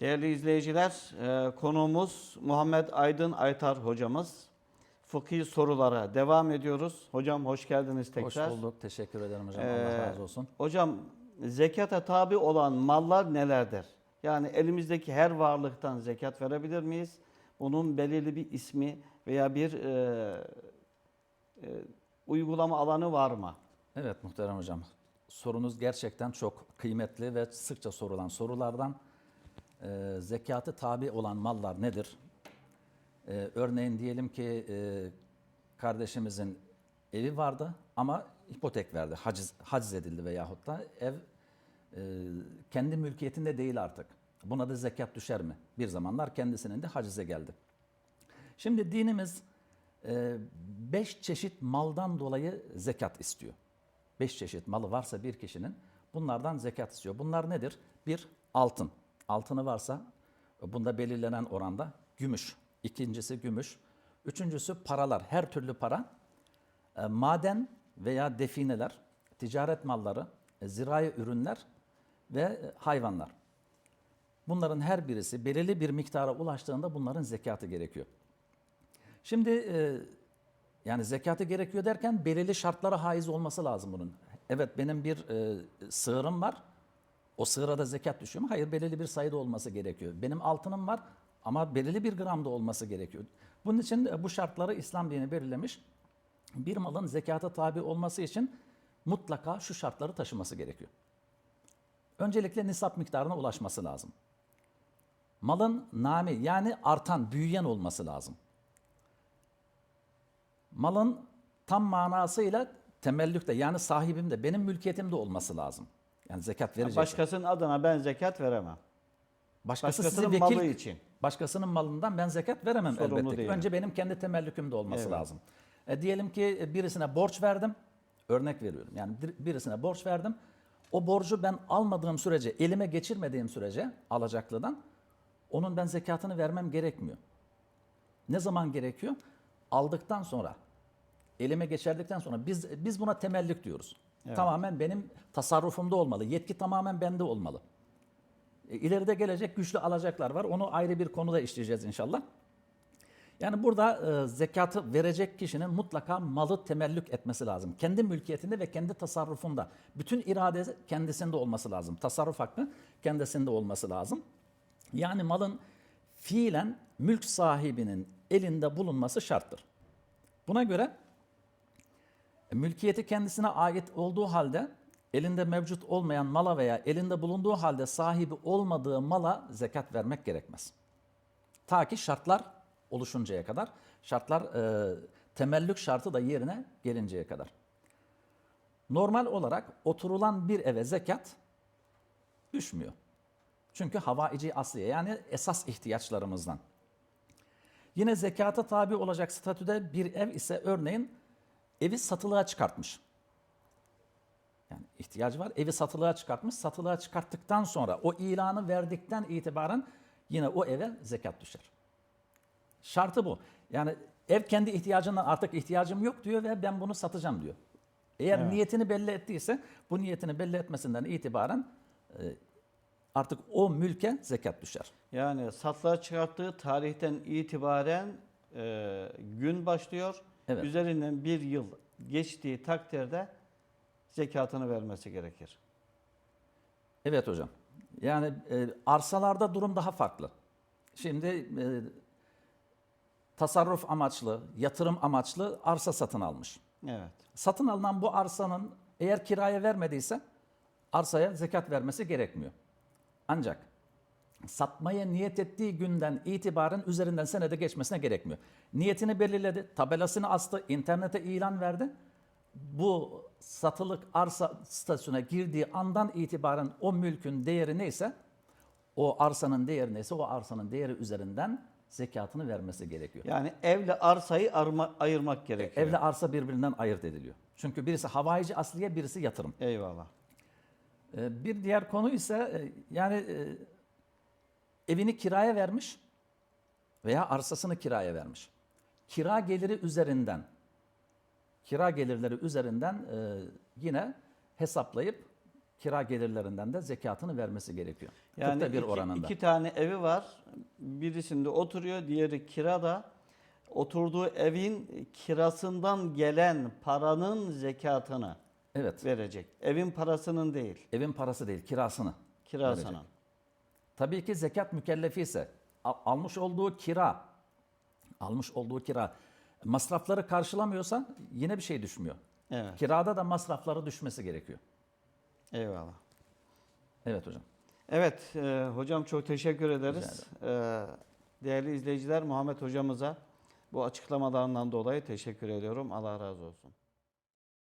Değerli izleyiciler, e, konuğumuz Muhammed Aydın Aytar hocamız. Fıkhi sorulara devam ediyoruz. Hocam hoş geldiniz tekrar. Hoş bulduk. Teşekkür ederim hocam. Ee, Allah razı olsun. Hocam zekata tabi olan mallar nelerdir? Yani elimizdeki her varlıktan zekat verebilir miyiz? Bunun belirli bir ismi veya bir e, e, uygulama alanı var mı? Evet muhterem hocam. Sorunuz gerçekten çok kıymetli ve sıkça sorulan sorulardan. Ee, zekatı tabi olan mallar nedir? Ee, örneğin diyelim ki e, kardeşimizin evi vardı ama ipotek verdi, haciz, haciz edildi veyahut da ev e, kendi mülkiyetinde değil artık. Buna da zekat düşer mi? Bir zamanlar kendisinin de hacize geldi. Şimdi dinimiz e, beş çeşit maldan dolayı zekat istiyor. Beş çeşit malı varsa bir kişinin bunlardan zekat istiyor. Bunlar nedir? Bir, altın. Altını varsa bunda belirlenen oranda gümüş. İkincisi gümüş. Üçüncüsü paralar, her türlü para. E, maden veya defineler, ticaret malları, e, zirai ürünler ve e, hayvanlar. Bunların her birisi belirli bir miktara ulaştığında bunların zekatı gerekiyor. Şimdi yani zekatı gerekiyor derken belirli şartlara haiz olması lazım bunun. Evet benim bir sığırım var. O sığıra da zekat düşüyor mu? Hayır belirli bir sayıda olması gerekiyor. Benim altınım var ama belirli bir gramda olması gerekiyor. Bunun için bu şartları İslam dini belirlemiş. Bir malın zekata tabi olması için mutlaka şu şartları taşıması gerekiyor. Öncelikle nisap miktarına ulaşması lazım. Malın nami yani artan, büyüyen olması lazım. Malın tam manasıyla temellükte yani sahibimde, benim mülkiyetimde olması lazım. Yani zekat verecek. Başkasının adına ben zekat veremem. Başkası başkasının vekil, malı için. Başkasının malından ben zekat veremem Sorumlu elbette. değilim. Önce benim kendi temellükümde olması Evet. lazım. E, diyelim ki birisine borç verdim. Örnek veriyorum. Yani bir- birisine borç verdim. O borcu ben almadığım sürece, elime geçirmediğim sürece alacaklıdan onun ben zekatını vermem gerekmiyor. Ne zaman gerekiyor? Aldıktan sonra, elime geçerdikten sonra biz biz buna temellük diyoruz. Tamamen benim tasarrufumda olmalı. Yetki tamamen bende olmalı. E, İleride gelecek güçlü alacaklar var. Onu ayrı bir konuda işleyeceğiz inşallah. Yani burada e, zekatı verecek kişinin mutlaka malı temellük etmesi lazım. Kendi mülkiyetinde ve kendi tasarrufunda. Bütün irade kendisinde olması lazım. Tasarruf hakkı kendisinde olması lazım. Yani malın fiilen mülk sahibinin elinde bulunması şarttır. Buna göre mülkiyeti kendisine ait olduğu halde elinde mevcut olmayan mala veya elinde bulunduğu halde sahibi olmadığı mala zekat vermek gerekmez. Ta ki şartlar oluşuncaya kadar, şartlar e, temellük şartı da yerine gelinceye kadar. Normal olarak oturulan bir eve zekat düşmüyor. Çünkü havaici asliye yani esas ihtiyaçlarımızdan. Yine zekata tabi olacak statüde bir ev ise örneğin evi satılığa çıkartmış. Yani ihtiyacı var. Evi satılığa çıkartmış. Satılığa çıkarttıktan sonra o ilanı verdikten itibaren yine o eve zekat düşer. Şartı bu. Yani ev kendi ihtiyacından artık ihtiyacım yok diyor ve ben bunu satacağım diyor. Eğer Evet. niyetini belli ettiyse bu niyetini belli etmesinden itibaren e, artık o mülke zekat düşer. Yani satılığa çıkarttığı tarihten itibaren e, gün başlıyor. Evet. Üzerinden bir yıl geçtiği takdirde zekatını vermesi gerekir. Evet hocam. Yani e, arsalarda durum daha farklı. Şimdi e, tasarruf amaçlı, yatırım amaçlı arsa satın almış. Evet. Satın alınan bu arsanın eğer kiraya vermediyse arsaya zekat vermesi gerekmiyor. Ancak satmaya niyet ettiği günden itibaren üzerinden senede geçmesine gerekmiyor. Niyetini belirledi, tabelasını astı, internete ilan verdi. Bu satılık arsa statüsüne girdiği andan itibaren o mülkün değeri neyse, o arsanın değeri neyse o arsanın değeri üzerinden zekatını vermesi gerekiyor. Yani evle arsayı arma- ayırmak gerekiyor. Evle arsa birbirinden ayırt ediliyor. Çünkü birisi havayici asliye, birisi yatırım. Eyvallah. Ee, Bir diğer konu ise e, yani e, evini kiraya vermiş veya arsasını kiraya vermiş. Kira geliri üzerinden, kira gelirleri üzerinden e, yine hesaplayıp kira gelirlerinden de zekatını vermesi gerekiyor. Yani Kırkta bir iki, oranında. iki tane evi var. Birisinde oturuyor, diğeri kirada. Oturduğu evin kirasından gelen paranın zekatını Evet. verecek. Evin parasının değil, Evin parası değil, kirasını. kirasının. Verecek. Tabii ki zekat mükellefi ise al- almış olduğu kira, almış olduğu kira masrafları karşılamıyorsa yine bir şey düşmüyor. Evet. Kirada da masrafları düşmesi gerekiyor. Eyvallah. Evet hocam. Evet, e, hocam çok teşekkür ederiz. E, değerli izleyiciler, Muhammed hocamıza bu açıklamalarından dolayı teşekkür ediyorum. Allah razı olsun.